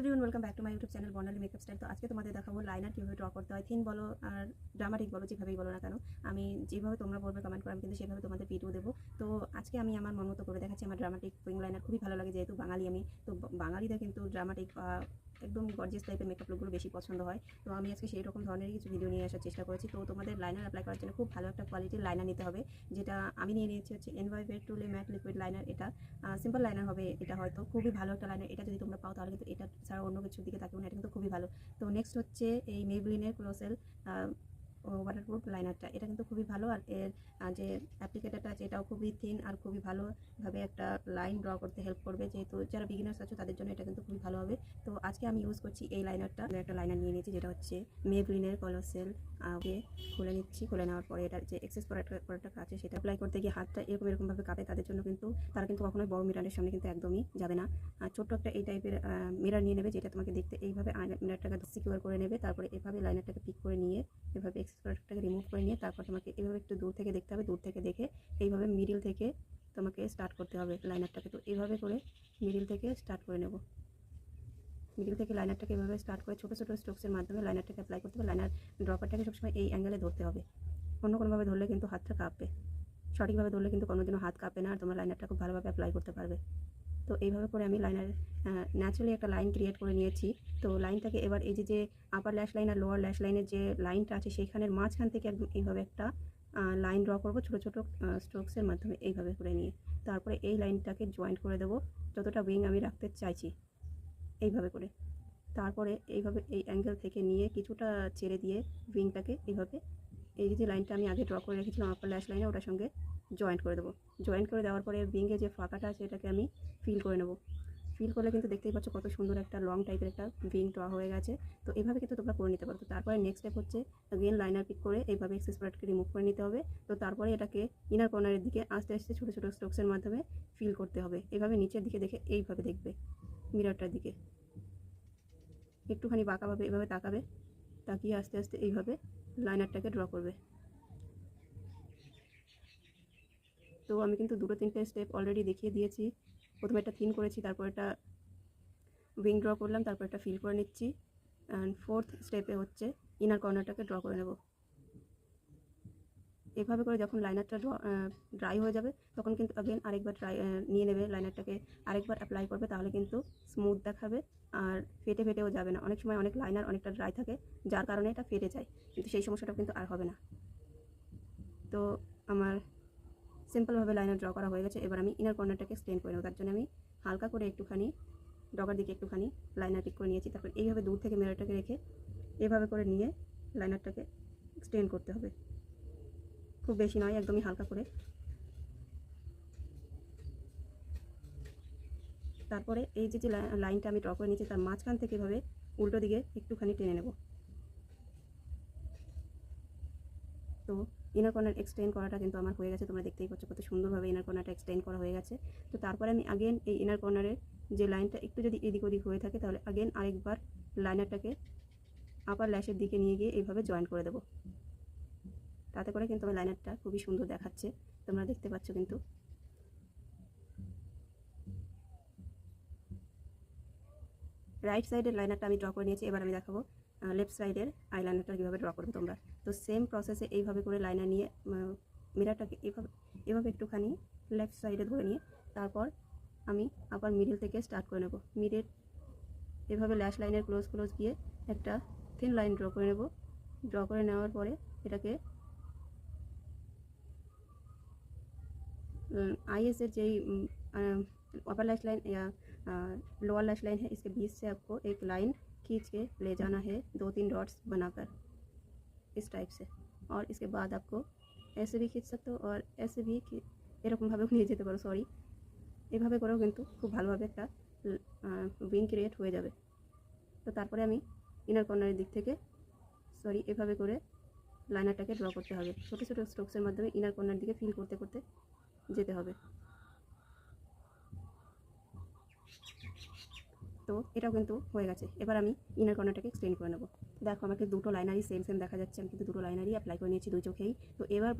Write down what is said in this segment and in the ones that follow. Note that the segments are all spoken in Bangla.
Everyone welcome back to my YouTube channel Barnali makeup style তো আজকে তোমাদের দেখাবো লাইনার কীভাবে ড্র করতে হয় থিন বলো আর ড্রামাটিক বলো, যেভাবেই বলো না কেন। আমি যেভাবে তোমরা বলবে কমেন্ট করো, আমি কিন্তু সেভাবে তোমাদের ভিডিও দেবো। তো আজকে আমি আমার মন মতো করে দেখাচ্ছি আমার ড্রামাটিক উইং লাইনার খুবই ভালো লাগে যেহেতু বাঙালি আমি। তো বাঙালিরা কিন্তু ড্রামাটিক একদম গর্জিয়াস টাইপের মেকআপ লুকগুলো বেশি পছন্দ হয়। তো আমি আজকে সেই রকম ধরনের কিছু ভিডিও নিয়ে আসার চেষ্টা করেছি। তো তোমাদের লাইনার অ্যাপ্লাই করার জন্য খুব ভালো একটা কোয়ালিটির লাইনার নিতে হবে, যেটা আমি নিয়ে নিয়েছি হচ্ছে এনভাই ভেট টুলে ম্যাট লিকুইড লাইনার এটা। সিম্পল লাইনার হবে এটা হয়তো, খুবই ভালো একটা লাইনার এটা যদি তোমরা পাও তাহলে কিন্তু এটা ছাড়া অন্য কিছুর দিকে তাকিও না, এটা কিন্তু খুবই ভালো। তো নেক্সট হচ্ছে এই মেবলিনের ক্লোসেল ওয়াটারপ্রুফ লাইনারটা এটা কিন্তু খুবই ভালো আর এর যে অ্যাপ্লিকেটারটা আছে, এটাও খুবই থিন আর খুবই ভালোভাবে একটা লাইন ড্র করতে হেল্প করবে। যেহেতু যারা বিগিনার্স আছে, তাদের জন্য এটা কিন্তু খুবই ভালো হবে। তো আজকে আমি ইউজ করছি এই লাইনারটা আমি একটা লাইনার নিয়ে নিয়েছি, যেটা হচ্ছে মেবলিনের কলোসেল আগে খুলে নিচ্ছি। খুলে নেওয়ার পরে এটা যে এক্সেস প্রোডাক্টটা আছে, সেটা অ্যাপ্লাই করতে গিয়ে হাতটা এরকম এরকমভাবে কাঁপে, তাদের জন্য কিন্তু, তারা কিন্তু কখনোই বড় মিরারের সামনে কিন্তু একদমই যাবে না। ছোট্ট একটা এই টাইপের মিরার নিয়ে নেবে, যেটা তোমাকে দেখতে এইভাবে মিরারটাকে সিকিউর করে নেবে, তারপরে এভাবে লাইনারটাকে পিক করে নিয়ে এভাবে প্রোডাক্টটাকে রিমুভ করে নিয়ে তারপর তোমাকে এভাবে একটু দূর থেকে দেখতে হবে, দূর থেকে দেখে এইভাবে মিডিল থেকে তোমাকে স্টার্ট করতে হবে লাইনারটাকে তো এইভাবে করে মিডিল থেকে স্টার্ট করে নেব। মিডিল থেকে লাইনারটাকে এভাবে স্টার্ট করে ছোটো ছোটো স্ট্রোকসের মাধ্যমে লাইনারটাকে অ্যাপ্লাই করতে হবে। লাইনার ড্রপারটাকে সবসময় এই অ্যাঙ্গেলে ধরতে হবে। অন্য কোনোভাবে ধরলে কিন্তু হাতটা কাঁপবে। সঠিকভাবে ধরলে কিন্তু কোনো হাত কাঁপে না আর তোমরা লাইনারটা খুব ভালোভাবে অ্যাপ্লাই করতে পারবে। তো এইভাবে করে আমি লাইনার ন্যাচারালি একটা লাইন ক্রিয়েট করে নিয়েছি। তো লাইনটাকে এবার এই যে যে আপার ল্যাশ লাইন আর লোয়ার ল্যাশ লাইনের যে লাইনটা আছে, সেইখানের মাঝখান থেকে একদম এইভাবে একটা লাইন ড্র করব ছোটো ছোটো স্ট্রোকসের মাধ্যমে এইভাবে করে নিয়ে। তারপরে এই লাইনটাকে জয়েন্ট করে দেবো, যতটা উইং আমি রাখতে চাইছি, এইভাবে করে। তারপরে এইভাবে এই অ্যাঙ্গেল থেকে নিয়ে কিছুটা ছেড়ে দিয়ে উইংটাকে এইভাবে, এই যে লাইনটা আমি আগে ড্র করে রেখেছিলাম আপার ল্যাশ লাইনে ওটার সঙ্গে জয়েন্ট করে দেবো। জয়েন্ট করে দেওয়ার পরে উইংয়ে যে ফাঁকাটা আছে, এটাকে আমি ফিল করে নেব। ফিল করলে কিন্তু দেখতেই পাচ্ছ কত সুন্দর একটা লং টাইপের একটা উইং ড্র হয়ে গেছে। তো এইভাবে কিন্তু তোমরা করে নিতে পারো। তো তারপরে নেক্সট স্টেপ হচ্ছে অ্যাগেন লাইনার পিক করে এইভাবে এক্সেস প্রোডাক্টকে রিমুভ করে নিতে হবে। তো তারপরে এটাকে ইনার কর্নারের দিকে আস্তে আস্তে ছোটো ছোটো স্ট্রোকসের মাধ্যমে ফিল করতে হবে। এভাবে নিচের দিকে দেখে এইভাবে দেখবে মিররটার দিকে। একটুখানি বাঁকাভাবে এভাবে তাকাবে, তাকিয়ে আস্তে আস্তে এইভাবে লাইনারটাকে ড্র করবে। তো আমি কিন্তু দুটো, তিনটে স্টেপ অলরেডি দেখিয়ে দিয়েছি। প্রথমে একটা থিন করেছি, তারপর একটা উইং ড্র করলাম, তারপর একটা ফিল করে নিচ্ছি। অ্যান্ড ফোর্থ স্টেপে হচ্ছে ইনার কর্নারটাকে ড্র করে নেব। এভাবে করে যখন লাইনারটা ড্রাই হয়ে যাবে, তখন কিন্তু আগেন আরেকবার ড্রাই নিয়ে নেবে লাইনারটাকে আরেকবার অ্যাপ্লাই করবে, তাহলে কিন্তু স্মুথ দেখাবে আর ফেটে ফেটেও যাবে না। অনেক সময় অনেক লাইনার অনেকটা ড্রাই থাকে, যার কারণে এটা ফেটে যায়। কিন্তু সেই সমস্যাটা কিন্তু আর হবে না। তো আমার সিম্পলভাবে লাইনার ড্র করা হয়ে গেছে। এবার আমি ইনার কর্নারটাকে স্টেন করে নেব। তার জন্য আমি হালকা করে একটুখানি ডগার দিকে একটুখানি লাইনার পিক করে নিয়েছি। তারপর এইভাবে দূর থেকে মিররটাকে রেখে এভাবে করে নিয়ে লাইনারটাকে স্টেন করতে হবে। খুব বেশি নয়, একদমই হালকা করে। তারপরে এই যে যে লাই- লাইনটা আমি ড্র করে নিয়েছি, তার মাঝখান থেকে এভাবে উল্টো দিকে একটুখানি টেনে নেব। তো ইনার কর্নার এক্সটেন্ড করাটা কিন্তু আমার হয়ে গেছে। তোমরা দেখতেই পাচ্ছ কত সুন্দরভাবে ইনার কর্নারটা এক্সটেন্ড করা হয়ে গেছে। তো তারপরে আমি আগেন এই ইনার কর্নারের যে লাইনটা একটু যদি এদিক ওদিক হয়ে থাকে, তাহলে আগেন আরেকবার লাইনারটাকে আপার ল্যাশের দিকে নিয়ে গিয়ে এইভাবে জয়েন করে দেবো। তাতে করে কিন্তু আমার লাইনারটা খুবই সুন্দর দেখাচ্ছে। তোমরা দেখতে পাচ্ছ কিন্তু। রাইট সাইডের লাইনারটা আমি ড্র করে নিয়েছি। এবার আমি দেখাবো লেফট সাইডের আই লাইনারটা কীভাবে ড্র করবে তোমরা তো সেম প্রসেসে এইভাবে করে লাইনার নিয়ে মিরারটাকে এইভাবে এভাবে একটুখানি লেফট সাইডে ধরে নিয়ে তারপর আমি আবার মিডিল থেকে স্টার্ট করে নেব মিডিল এভাবে ল্যাশ লাইনের ক্লোজ ক্লোজ গিয়ে একটা থিন লাইন ড্র করে নেব ড্র করে নেওয়ার পরে এটাকে I S JEE upper lash line या लोअर लैश लाइन है इसके बीच से आपको एक लाइन खींच के ले जाना है दो तीन डॉट्स बनाकर इस टाइप से और इसके बाद आपको ऐसे भी खींच सकते हो और ऐसे भी খি- এরকমভাবেও নিয়ে যেতে পারো সরি এভাবে করেও কিন্তু খুব ভালোভাবে একটা উইং ক্রিয়েট হয়ে যাবে তো তারপরে আমি ইনার কর্নারের দিক থেকে সরি এভাবে করে লাইনারটাকে ড্র করতে হবে ছোটো ছোটো স্ট্রোকসের মাধ্যমে ইনার কর্নার দিকে ফিল করতে করতে যেতে হবে তো এটাও কিন্তু হয়ে গেছে। এবার আমি ইনার কর্নারটাকে এক্সটেন্ড করে নেব। দেখো আমাকে দুটো লাইনারই সেম সেম দেখা যাচ্ছে। আমি কিন্তু দুটো লাইনারই অ্যাপ্লাই করে নিয়েছি দুই চোখেই। তো এবার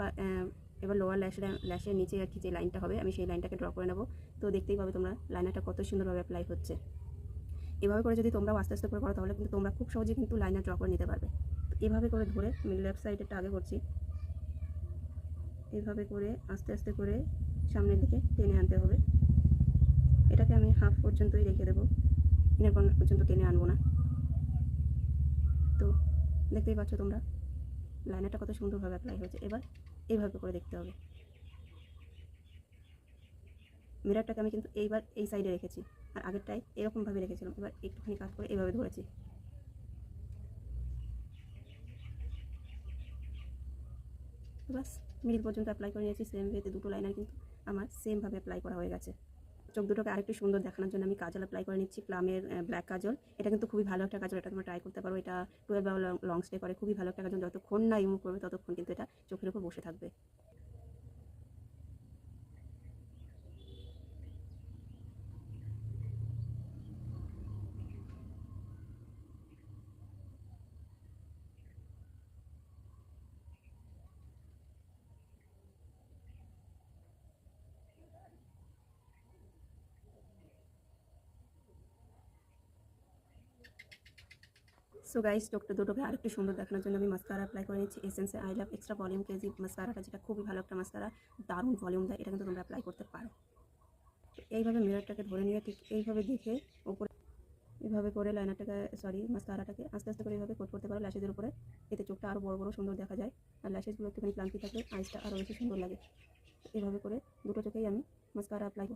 এবার লোয়ার ল্যাশ ল্যাশের নিচে আর কি যে লাইনটা হবে, আমি সেই লাইনটাকে ড্র করে নেব। তো দেখতেই পাবে তোমরা লাইনারটা কত সুন্দরভাবে অ্যাপ্লাই হচ্ছে। এভাবে করে যদি তোমরাও আস্তে আস্তে করে করো, তাহলে কিন্তু তোমরা খুব সহজে কিন্তু লাইনার ড্র করে নিতে পারবে। এভাবে করে ধরে আমি লেফট সাইডেরটা আগে করছি। এভাবে করে আস্তে আস্তে করে সামনের দিকে টেনে আনতে হবে। এটাকে আমি হাফ পর্যন্তই রেখে দেবো। ইনার কর্নার পর্যন্ত টেনে আনব না। তো দেখতেই পাচ্ছ তোমরা, লাইনারটা কত সুন্দরভাবে অ্যাপ্লাই হয়েছে। এবার এইভাবে করে দেখতে হবে। মিরারটাকে আমি কিন্তু এইবার এই সাইডে রেখেছি, আর আগেরটাই এরকমভাবে রেখেছিলাম। এবার একটুখানি কাজ করে এইভাবে ধরেছি। বাস মিডিল পর্যন্ত অ্যাপ্লাই করে নিয়েছি। সেম ওয়েতে দুটো লাইনার কিন্তু আমার সেমভাবে অ্যাপ্লাই করা হয়ে গেছে। চোখ দুটোকে আরেকটু সুন্দর দেখানোর জন্য আমি কাজল অ্যাপ্লাই করে নিচ্ছি, প্লামের ব্ল্যাক কাজল। এটা কিন্তু খুবই ভালো একটা কাজল, এটা তোমরা ট্রাই করতে পারো। এটা টুয়েলভ লং স্টে করে, খুবই ভালো একটা কাজল। যতক্ষণ না ইমুভ করবে, ততক্ষণ কিন্তু এটা চোখের উপর বসে থাকবে। সো গাইস চোখটা দুটোকে আরেকটু সুন্দর দেখানোর জন্য আমি মাস্কারা অ্যাপ্লাই করে নিচ্ছি এসেন্সে আই লাভ এক্সট্রা ভলিউম কেজি মাস্কারাটা যেটা খুবই ভালো একটা মাস্কারা দারুণ ভলিউম দেয়, এটা কিন্তু তোমরা অ্যাপ্লাই করতে পারো। এইভাবে মিররটাকে ধরে নিয়ে ঠিক এইভাবে দেখে উপরে এইভাবে করে লাইনারটাকে সরি মাস্কারাটাকে আস্তে আস্তে করে এইভাবে কোট করতে পারো ল্যাশেজের উপরে। এতে চোখটা আরও বড় বড় সুন্দর দেখা যায় আর ল্যাশেজগুলো একটুখানি ক্লান্তি থাকলে আইসটা আরও বেশি সুন্দর লাগে। এইভাবে করে দুটো চোখেই আমি মাস্কারা অ্যাপ্লাই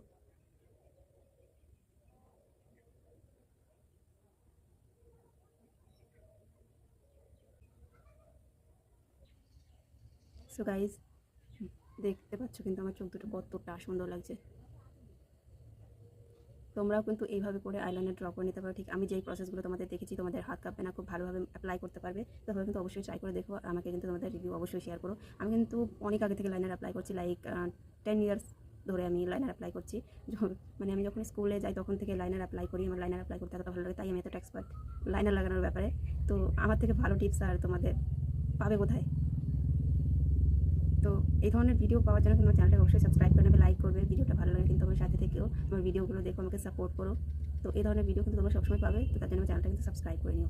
সো গাইজ দেখতে পাচ্ছ কিন্তু আমার চোখ দুটো কতটা সুন্দর লাগছে। তোমরাও কিন্তু এইভাবে করে আইলাইনার ড্র করে নিতে পারো। ঠিক আমি যেই প্রসেসগুলো তোমাদের দেখেছি, তোমাদের হাত কাঁপবে না, খুব ভালোভাবে অ্যাপ্লাই করতে পারবে। তোমরা কিন্তু অবশ্যই ট্রাই করে দেখো আমাকে কিন্তু তোমাদের রিভিউ অবশ্যই শেয়ার করো। আমি কিন্তু অনেক আগে থেকে লাইনার অ্যাপ্লাই করছি লাইক টেন ইয়ার্স ধরে আমি লাইনার অ্যাপ্লাই করছি। মানে আমি যখন স্কুলে যাই তখন থেকে লাইনার অ্যাপ্লাই করি, আমার লাইনার অ্যাপ্লাই করতে এতটা ভালো লাগে, তাই আমি এতটা এক্সপার্ট লাইনার লাগানোর ব্যাপারে। তো আমার থেকে ভালো টিপস আর তোমাদের পাবে কোথায়? তো এই ধরনের ভিডিও পাওয়ার জন্য তোমার চ্যানেলটা অবশ্যই সাবস্ক্রাইব করে নেবে লাইক করবে, ভিডিওটা ভালো লাগে কিন্তু আমার সাথে থেকেও আমার ভিডিওগুলো দেখো, আমাকে সাপোর্ট করো। তো এই ধরনের ভিডিও কিন্তু তোমরা সবসময় পাবে, তো তার জন্য চ্যানেলটা কিন্তু সাবস্ক্রাইব করে নিও।